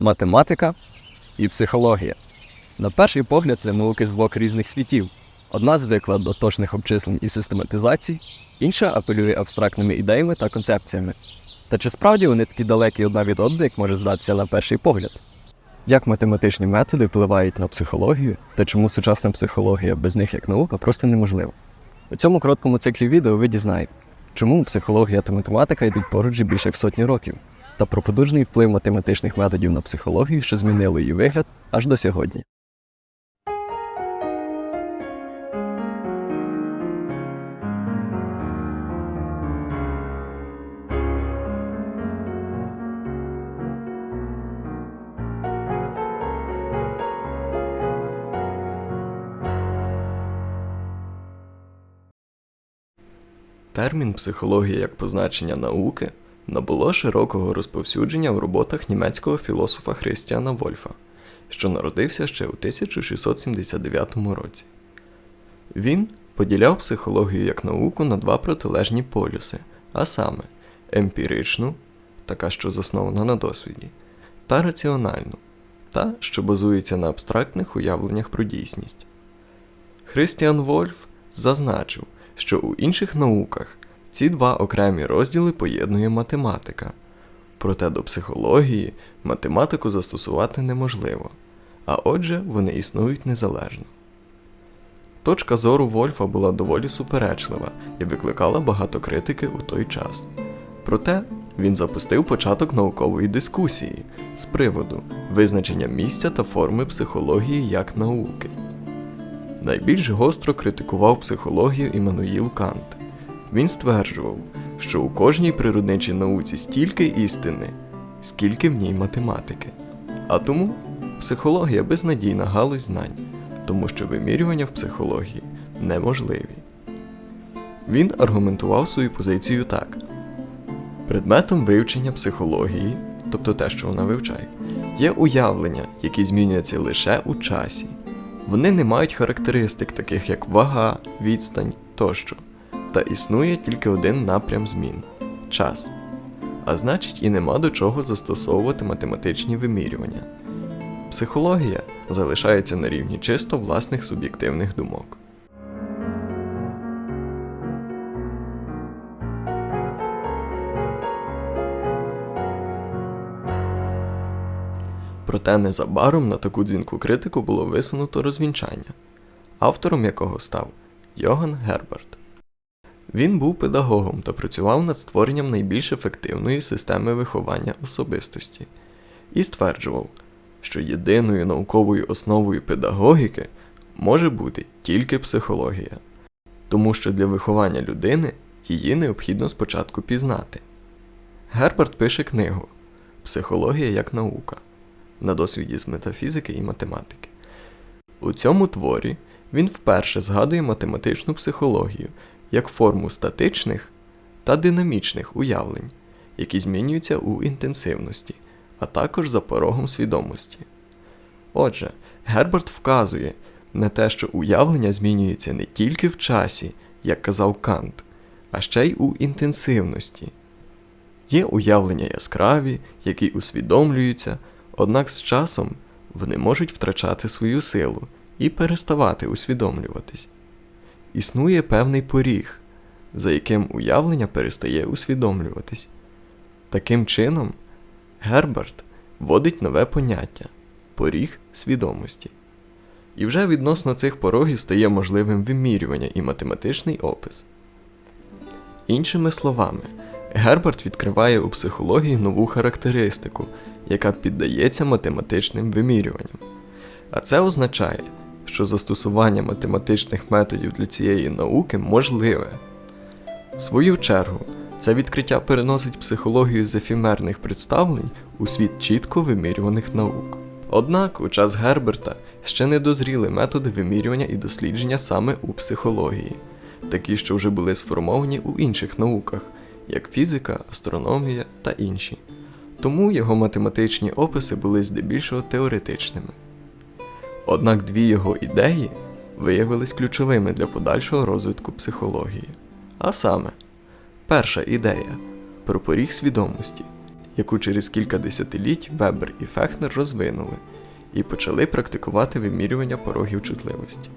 математика і психологія. На перший погляд, це науки з двох різних світів. Одна звикла до точних обчислень і систематизацій, інша апелює абстрактними ідеями та концепціями. Та чи справді вони такі далекі одна від одної, як може здатися на перший погляд? Як математичні методи впливають на психологію, та чому сучасна психологія без них як наука просто неможлива? У цьому короткому циклі відео ви дізнаєтесь, чому психологія та математика йдуть поруч більше як сотні років, та про подужний вплив математичних методів на психологію, що змінило її вигляд аж до сьогодні. Термін психологія як позначення науки набуло широкого розповсюдження в роботах німецького філософа Христіана Вольфа, що народився ще у 1679 році. Він поділяв психологію як науку на два протилежні полюси, а саме емпіричну, така, що заснована на досвіді, та раціональну, та, що базується на абстрактних уявленнях про дійсність. Христіан Вольф зазначив, що у інших науках ці два окремі розділи поєднує математика. Проте до психології математику застосувати неможливо, а отже, вони існують незалежно. Точка зору Вольфа була доволі суперечлива і викликала багато критики у той час. Проте він запустив початок наукової дискусії з приводу визначення місця та форми психології як науки. Найбільш гостро критикував психологію Іммануїл Кант. Він стверджував, що у кожній природничій науці стільки істини, скільки в ній математики. А тому психологія безнадійна галузь знань, тому що вимірювання в психології неможливі. Він аргументував свою позицію так: предметом вивчення психології, тобто те, що вона вивчає, є уявлення, які змінюються лише у часі. Вони не мають характеристик, таких як вага, відстань тощо, та існує тільки один напрям змін час. А значить, і нема до чого застосовувати математичні вимірювання. Психологія залишається на рівні чисто власних суб'єктивних думок. Проте незабаром на таку дзвінку критику було висунуто розвінчання, автором якого став Йоган Герберт. Він був педагогом та працював над створенням найбільш ефективної системи виховання особистості і стверджував, що єдиною науковою основою педагогіки може бути тільки психологія, тому що для виховання людини її необхідно спочатку пізнати. Герберт пише книгу Психологія як наука на досвіді з метафізики і математики. У цьому творі він вперше згадує математичну психологію як форму статичних та динамічних уявлень, які змінюються у інтенсивності, а також за порогом свідомості. Отже, Герберт вказує на те, що уявлення змінюються не тільки в часі, як казав Кант, а ще й у інтенсивності. Є уявлення яскраві, які усвідомлюються, однак з часом вони можуть втрачати свою силу і переставати усвідомлюватись. Існує певний поріг, за яким уявлення перестає усвідомлюватись. Таким чином, Герберт вводить нове поняття поріг свідомості. І вже відносно цих порогів стає можливим вимірювання і математичний опис. Іншими словами, Герберт відкриває у психології нову характеристику, яка піддається математичним вимірюванням. А це означає, що застосування математичних методів для цієї науки можливе. В свою чергу, це відкриття переносить психологію з ефімерних представлень у світ чітко вимірюваних наук. Однак у час Герберта ще не дозріли методи вимірювання і дослідження саме у психології, такі, що вже були сформовані у інших науках, як фізика, астрономія та інші. Тому його математичні описи були здебільшого теоретичними. Однак дві його ідеї виявились ключовими для подальшого розвитку психології. А саме, перша ідея про поріг свідомості, яку через кілька десятиліть Вебер і Фехнер розвинули і почали практикувати вимірювання порогів чутливості.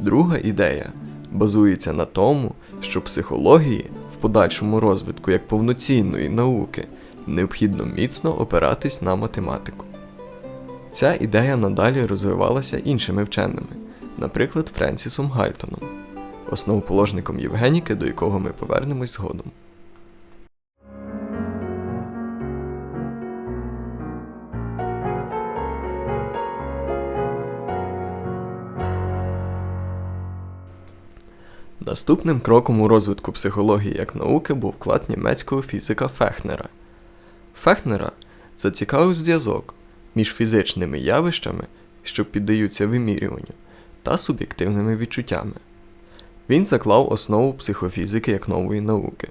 Друга ідея базується на тому, що психології в подальшому розвитку як повноцінної науки необхідно міцно опиратись на математику. Ця ідея надалі розвивалася іншими вченими, наприклад, Френсісом Гальтоном, основоположником Євгеніки, до якого ми повернемось згодом. Наступним кроком у розвитку психології як науки був вклад німецького фізика Фехнера. Фехнера зацікавив зв'язок між фізичними явищами, що піддаються вимірюванню, та суб'єктивними відчуттями. Він заклав основу психофізики як нової науки.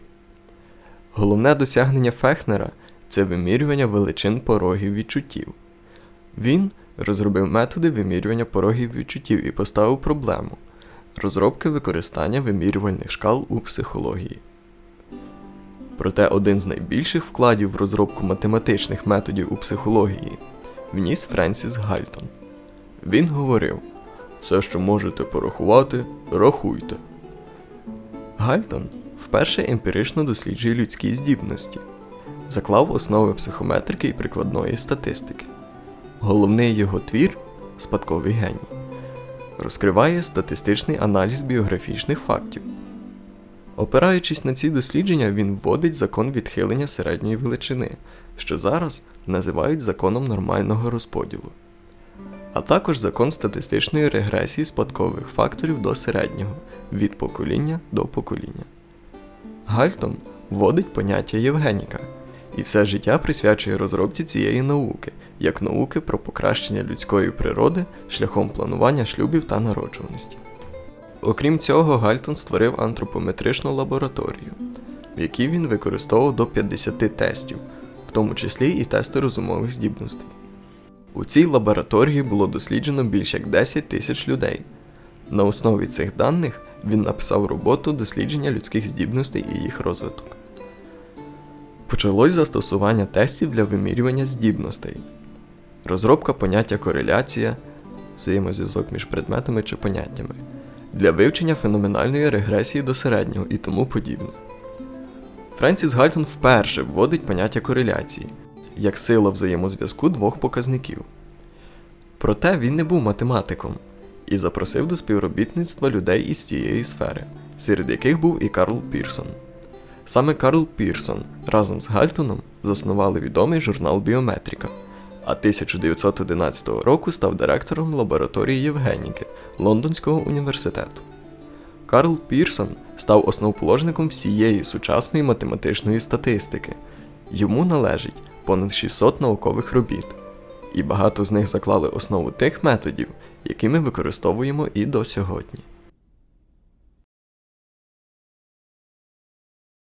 Головне досягнення Фехнера це вимірювання величин порогів відчуттів. Він розробив методи вимірювання порогів відчуттів і поставив проблему розробки використання вимірювальних шкал у психології. Проте один з найбільших вкладів в розробку математичних методів у психології вніс Френсіс Гальтон. Він говорив: все, що можете порахувати, рахуйте. Гальтон вперше емпірично досліджує людські здібності, заклав основи психометрики і прикладної статистики. Головний його твір спадковий геній розкриває статистичний аналіз біографічних фактів. Опираючись на ці дослідження, він вводить закон відхилення середньої величини, що зараз називають законом нормального розподілу, а також закон статистичної регресії спадкових факторів до середнього від покоління до покоління. Гальтон вводить поняття Євгеніка і все життя присвячує розробці цієї науки, як науки про покращення людської природи шляхом планування шлюбів та народжуваності. Окрім цього, Гальтон створив антропометричну лабораторію, в якій він використовував до 50 тестів, в тому числі і тести розумових здібностей. У цій лабораторії було досліджено більш як 10 тисяч людей. На основі цих даних він написав роботу дослідження людських здібностей і їх розвиток. Почалось застосування тестів для вимірювання здібностей, розробка поняття кореляція, взаємозв'язок між предметами чи поняттями, для вивчення феноменальної регресії до середнього і тому подібне. Френсіс Гальтон вперше вводить поняття кореляції як сила взаємозв'язку двох показників. Проте він не був математиком і запросив до співробітництва людей із цієї сфери, серед яких був і Карл Пірсон. Саме Карл Пірсон разом з Гальтоном заснували відомий журнал Біометрика, а 1911 року став директором лабораторії Євгеніки Лондонського університету. Карл Пірсон став основоположником всієї сучасної математичної статистики. Йому належить понад 600 наукових робіт, і багато з них заклали основу тих методів, які ми використовуємо і до сьогодні.